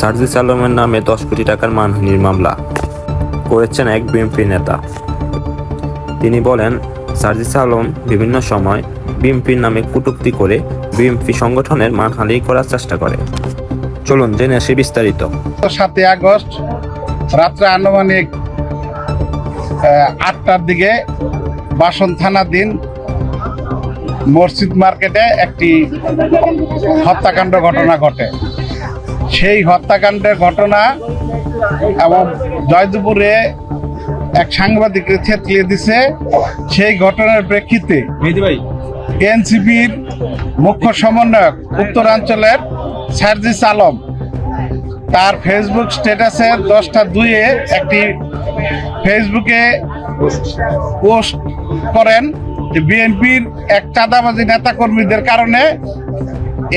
সার্জিস আলমের নামে দশ কোটি টাকার মানহানির মামলা করেছেন এক বিএনপি নেতা। তিনি বলেন, সার্জিস আলম বিভিন্ন সময় বিএনপির নামে কটূক্তি করে বিএনপি সংগঠনের মানহানি করার চেষ্টা করে। চলুন জেনে আসি বিস্তারিত। সাতই আগস্ট, রাত্রে আনুমানিক আটটার দিকে বাসন থানাধীন মসজিদ মার্কেটে একটি হত্যাকাণ্ড ঘটনা ঘটে। সেই হত্যাকাণ্ডের ঘটনা এবং জয়দুপুরে এক সাংবাদিককে থেতলিয়ে দিছে। সেই ঘটনার প্রেক্ষিতে এনসিপির মুখ্য সমন্বয়ক উত্তরাঞ্চলের সার্জিস আলম তার ফেসবুক স্ট্যাটাসে দশটা দুইয়ে একটি ফেসবুকে পোস্ট করেন যে বিএনপির এক চাঁদাবাজি নেতাকর্মীদের কারণে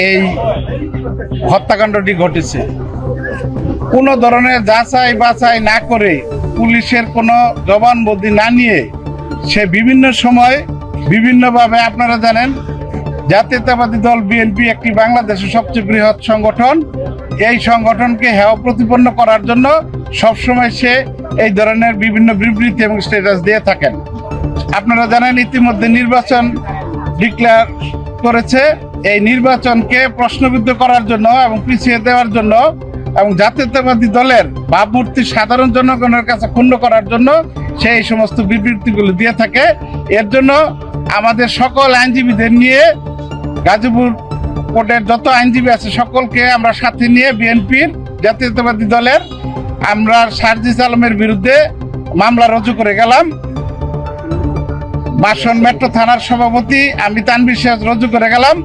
এই হত্যাকাণ্ডটি ঘটেছে। কোনো ধরনের যাচাই বাছাই না করে পুলিশের কোনো জবানবন্দি না নিয়ে সে বিভিন্ন সময় বিভিন্নভাবে আপনারা জানেন, জাতীয়তাবাদী দল বিএনপি একটি বাংলাদেশের সবচেয়ে বৃহৎ সংগঠন। এই সংগঠনকে হেয় প্রতিপন্ন করার জন্য সবসময় সে এই ধরনের বিভিন্ন বিবৃতি এবং স্ট্যাটাস দিয়ে থাকেন। আপনারা জানেন, ইতিমধ্যে নির্বাচন ডিক্লেয়ার করেছে। এই নির্বাচনকে প্রশ্নবিদ্ধ করার জন্য এবং পিছিয়ে দেওয়ার জন্য এবং জাতীয়তাবাদী দলের ভাবমূর্তি সাধারণ জনগণের কাছে ক্ষুণ্ণ করার জন্য সেই সমস্ত বিবৃতিগুলো দিয়ে থাকে। এর জন্য আমাদের সকল আইনজীবীদের নিয়ে গাজীপুর কোর্টের যত আইনজীবী আছে সকলকে আমরা সাথে নিয়ে বিএনপির জাতীয়তাবাদী দলের আমরা সার্জিস আলমের বিরুদ্ধে মামলা রুজু করে গেলাম। বাসন মেট্রো থানার সভাপতি আমি তানবির সিরাজ রুজু করে গেলাম।